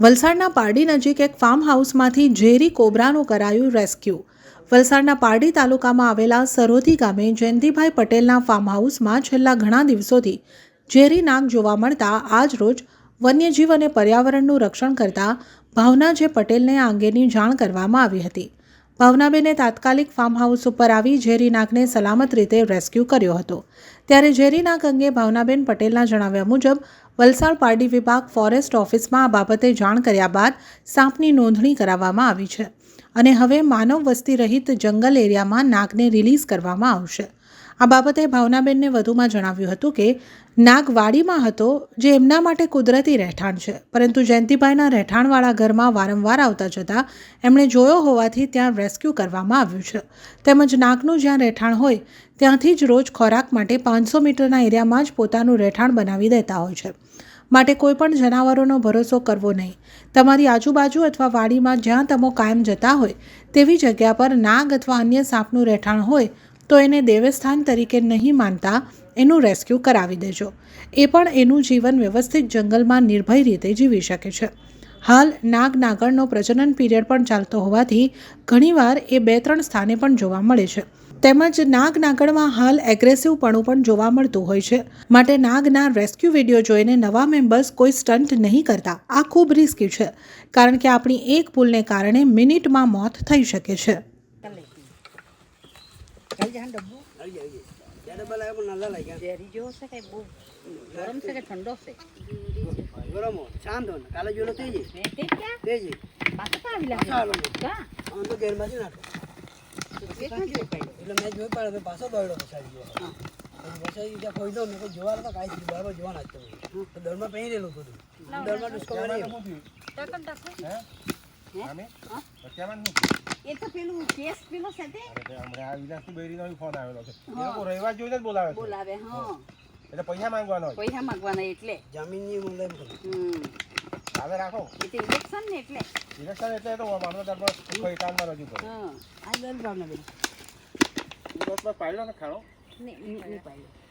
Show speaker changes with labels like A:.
A: વલસાડના પારડી નજીક એક ફાર્મ હાઉસમાંથી ઝેરી કોબરાનું કરાયું રેસ્ક્યુ વલસાડના પારડી તાલુકામાં આવેલા સરોધી ગામે જયંતિભાઈ પટેલના ફાર્મ હાઉસમાં છેલ્લા ઘણા દિવસોથી ઝેરી નાગ જોવા મળતા આજ રોજ વન્યજીવ અને પર્યાવરણનું રક્ષણ કરતા ભાવના જે પટેલને આ અંગેની જાણ કરવામાં આવી હતી. ભાવનાબેને તાત્કાલિક ફાર્મ હાઉસ ઉપર આવી ઝેરી નાગને સલામત રીતે રેસ્ક્યુ કર્યો હતો. ત્યારે ઝેરી નાગ અંગે ભાવનાબેન પટેલના જણાવ્યા મુજબ, વલસાડ પારડી વિભાગ ફોરેસ્ટ ઓફિસમાં આ બાબતે જાણ કર્યા બાદ સાપની નોંધણી કરાવવામાં આવી છે અને હવે માનવ વસ્તી રહિત જંગલ એરિયામાં નાગને રિલીઝ કરવામાં આવશે. આ બાબતે ભાવનાબેનને વધુમાં જણાવ્યું હતું કે નાગ વાડીમાં હતો જે એમના માટે કુદરતી રહેઠાણ છે. પરંતુ જયંતિભાઈના રહેઠાણવાળા ઘરમાં વારંવાર આવતા જતાં એમણે જોયો હોવાથી ત્યાં રેસ્ક્યુ કરવામાં આવ્યું છે. તેમજ નાગનું જ્યાં રહેઠાણ હોય, ત્યાંથી જ રોજ ખોરાક માટે પાંચસો મીટરના એરિયામાં જ પોતાનું રહેઠાણ બનાવી દેતા હોય છે. માટે કોઈ પણ જનાવરોનો ભરોસો કરવો નહીં. તમારી આજુબાજુ અથવા વાડીમાં જ્યાં તમો કાયમ જતા હોય, તેવી જગ્યા પર નાગ અથવા અન્ય સાપનું રહેઠાણ હોય તો એને દેવસ્થાન તરીકે નહીં માનતા એનું રેસ્ક્યુ કરાવી દેજો. એ પણ એનું જીવન વ્યવસ્થિત જંગલમાં નિર્ભય રીતે જીવી શકે છે. હાલ નાગ નાગણનો પ્રજનન પીરિયડ પણ ચાલતો હોવાથી ઘણીવાર એ બે ત્રણ સ્થાને પણ જોવા મળે છે. તેમજ નાગ નાગણમાં હાલ એગ્રેસિવપણું પણ જોવા મળતું હોય છે. માટે નાગના રેસ્ક્યુ વીડિયો જોઈને નવા મેમ્બર્સ કોઈ સ્ટન્ટ નહીં કરતા. આ ખૂબ રિસ્કી છે. કારણ કે આપણી એક ભૂલને કારણે મિનિટમાં મોત થઈ શકે છે.
B: કઈ જાય ડબ્બુ
C: આવી જાય આવી જાય ત્યારે બોલાવે પણ લાગ્યા
B: ઝેરી જેવો છે કે બહુ ગરમ છે કે ઠંડો છે
C: ગરમ હો શાંત હો ને કાલે જોયેલો તે જ
B: હે, તે ક્યાં
C: તે જ
B: પાછો તો આવી કા
C: આમ તો
B: ક્યાં
C: એટલે મેં જોઈ પાડે પાછો દોડ્યો પછાડી ગયો
B: હા.
C: પછી ત્યાં કોઈ દો ને કોઈ જોવા તો કાંઈ થયું જોવા નાખતો દોડમાં પહેરી રહેલું બધું દોડમાં ડિસ્કો મારી
B: એ તો પેલું કેસ પેલો છે તે.
D: હમણાં આ વિલાસની બૈરીનો ફોન આવેલો છે. એ લોકો જોઈને જ બોલાવે
B: બોલાવે હા.
D: એટલે પૈસા માંગવાનો હોય.
B: પૈસા માંગવાના એટલે.
C: જમીનની મૂલ્ય લઈ
B: હમ.
D: હવે રાખો.
B: એટલે ઇલેક્શન ને એટલે.
D: ઇલેક્શન એટલે તો મામલતદાર પર કઈ કામમાં રજૂ કરો.
B: હા.
C: આ દર ભાવના બેન
D: પાડ્યો ને ખાણો.
B: નહીં નહીં પાડ્યો